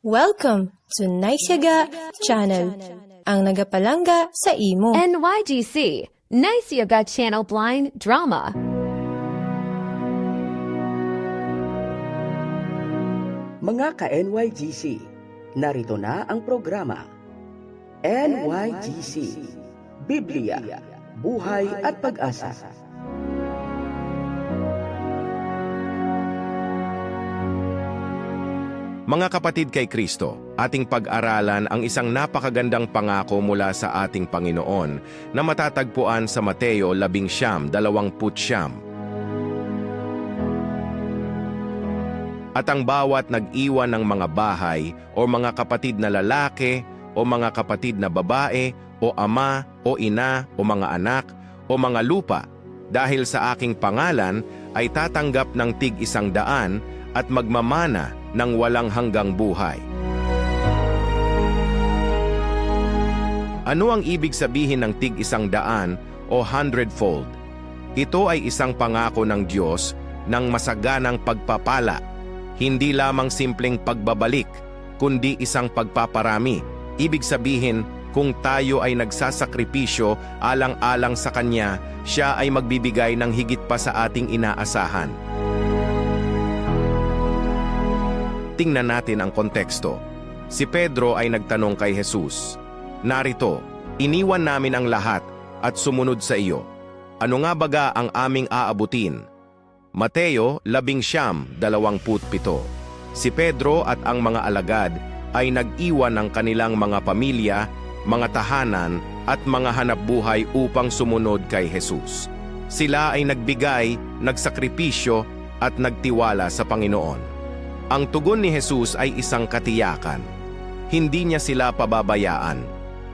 Welcome to Naisyaga Channel, ang nagapalangga sa imo. NYGC, Nice Yoga Channel Blind Drama. Mga ka-NYGC, narito na ang programa. NYGC, Biblia, Buhay at Pag-asa. Mga kapatid kay Kristo, ating pag-aralan ang isang napakagandang pangako mula sa ating Panginoon na matatagpuan sa Mateo 11:29. At ang bawat nag-iwan ng mga bahay o mga kapatid na lalaki o mga kapatid na babae o ama o ina o mga anak o mga lupa dahil sa aking pangalan ay tatanggap ng tig isang daan at magmamana ng walang hanggang buhay. Ano ang ibig sabihin ng tig isang daan o hundredfold? Ito ay isang pangako ng Diyos ng masaganang pagpapala, hindi lamang simpleng pagbabalik, kundi isang pagpaparami. Ibig sabihin, kung tayo ay nagsasakripisyo alang-alang sa Kanya, siya ay magbibigay ng higit pa sa ating inaasahan. Tingnan natin ang konteksto. Si Pedro ay nagtanong kay Jesus, Narito, iniwan namin ang lahat at sumunod sa iyo. Ano nga baga ang aming aabutin? Mateo 11:27 Si Pedro at ang mga alagad ay nag-iwan ng kanilang mga pamilya, mga tahanan at mga hanapbuhay upang sumunod kay Jesus. Sila ay nagbigay, nagsakripisyo at nagtiwala sa Panginoon. Ang tugon ni Jesus ay isang katiyakan. Hindi niya sila pababayaan.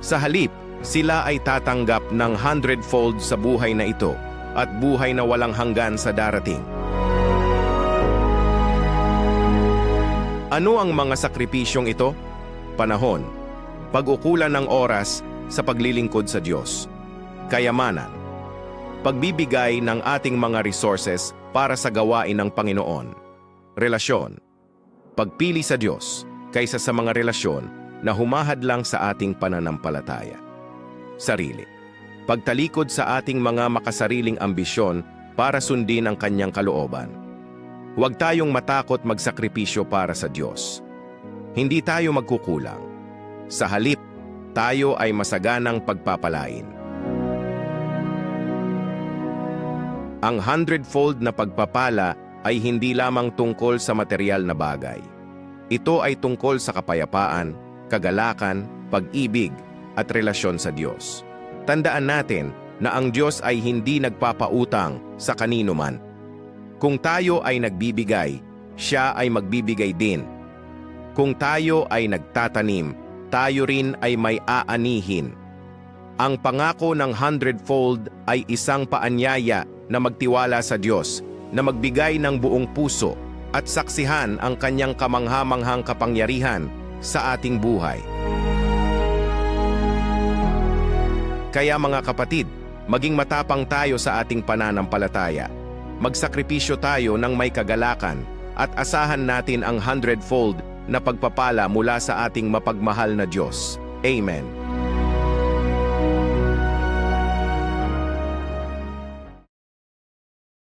Sa halip, sila ay tatanggap ng hundredfold sa buhay na ito at buhay na walang hanggan sa darating. Ano ang mga sakripisyong ito? Panahon, pag-ukulan ng oras sa paglilingkod sa Diyos, kayamanan, pagbibigay ng ating mga resources para sa gawain ng Panginoon, relasyon, pagpili sa Diyos kaysa sa mga relasyon na humahad lang sa ating pananampalataya. Sarili. Pagtalikod sa ating mga makasariling ambisyon para sundin ang kanyang kalooban. Huwag tayong matakot magsakripisyo para sa Diyos. Hindi tayo magkukulang. Sa halip, tayo ay masaganang pagpapalain. Ang hundredfold na pagpapala ay hindi lamang tungkol sa material na bagay. Ito ay tungkol sa kapayapaan, kagalakan, pag-ibig, at relasyon sa Diyos. Tandaan natin na ang Diyos ay hindi nagpapautang sa kanino man. Kung tayo ay nagbibigay, siya ay magbibigay din. Kung tayo ay nagtatanim, tayo rin ay may aanihin. Ang pangako ng hundredfold ay isang paanyaya na magtiwala sa Diyos, na magbigay ng buong puso at saksihan ang kanyang kamanghamanghang kapangyarihan sa ating buhay. Kaya mga kapatid, maging matapang tayo sa ating pananampalataya. Magsakripisyo tayo ng may kagalakan at asahan natin ang hundredfold na pagpapala mula sa ating mapagmahal na Diyos. Amen.